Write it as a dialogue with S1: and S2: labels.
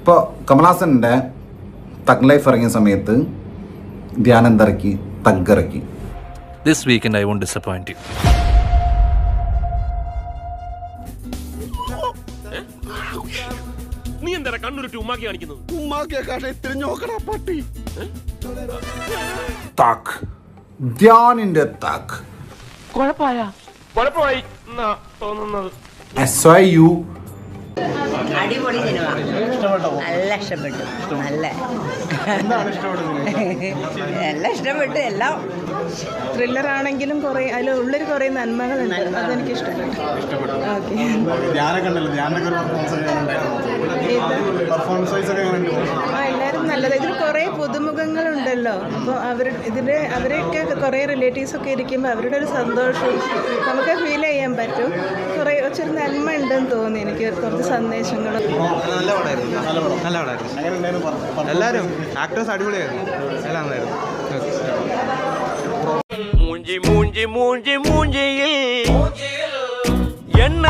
S1: ഇപ്പോൾ കമലഹാസന്റെ thug life ഇറങ്ങിയ സമയത്ത് ധ്യാനം ഇറക്കി തഗ് ഇറക്കി.
S2: This weekend, I won't disappoint you.
S3: നീ എന്താ കണ്ണുരുട്ടി ഉമ്മാക്കി കാണിക്കുന്നത്?
S1: തഗ് ധ്യാനിന്റെ തഗ്
S3: കുഴപ്പമായി? എന്നാ തോന്നുന്നത്.
S1: എസ് ഐ യു
S4: അടിപൊളി സിനിമ. നല്ല ഇഷ്ടപ്പെട്ടു. നല്ല. എല്ലാം ഇഷ്ടപ്പെട്ടു. എല്ലാം
S5: ത്രില്ലർ ആണെങ്കിലും കുറേ അതിൽ ഉള്ളൊരു കുറേ നന്മകളുണ്ട്. അതെനിക്ക് ഇഷ്ടപ്പെട്ടു. ഓക്കെ. ഇതിൽ കുറേ പുതുമുഖങ്ങളുണ്ടല്ലോ. അപ്പോൾ അവർ ഇതിന്റെ അവരെയൊക്കെ കുറേ റിലേറ്റീവ്സ് ഒക്കെ ഇരിക്കുമ്പോൾ അവരുടെ ഒരു സന്തോഷവും നമുക്ക് ഫീൽ ചെയ്യാൻ പറ്റും. കുറേ കുറച്ചൊരു നന്മ ഉണ്ടെന്ന് തോന്നി എനിക്ക് കുറച്ച് സന്ദേശങ്ങളും.
S6: നല്ല പടമായിരുന്നു നല്ല പടമായിരുന്നു എല്ലാവരും ആക്ടേഴ്സ് അടിപൊളിയായിരുന്നു എല്ലാം
S3: മൂഞ്ചി മൂഞ്ചി മൂഞ്ചി മൂഞ്ചിയിൽ എണ്ണ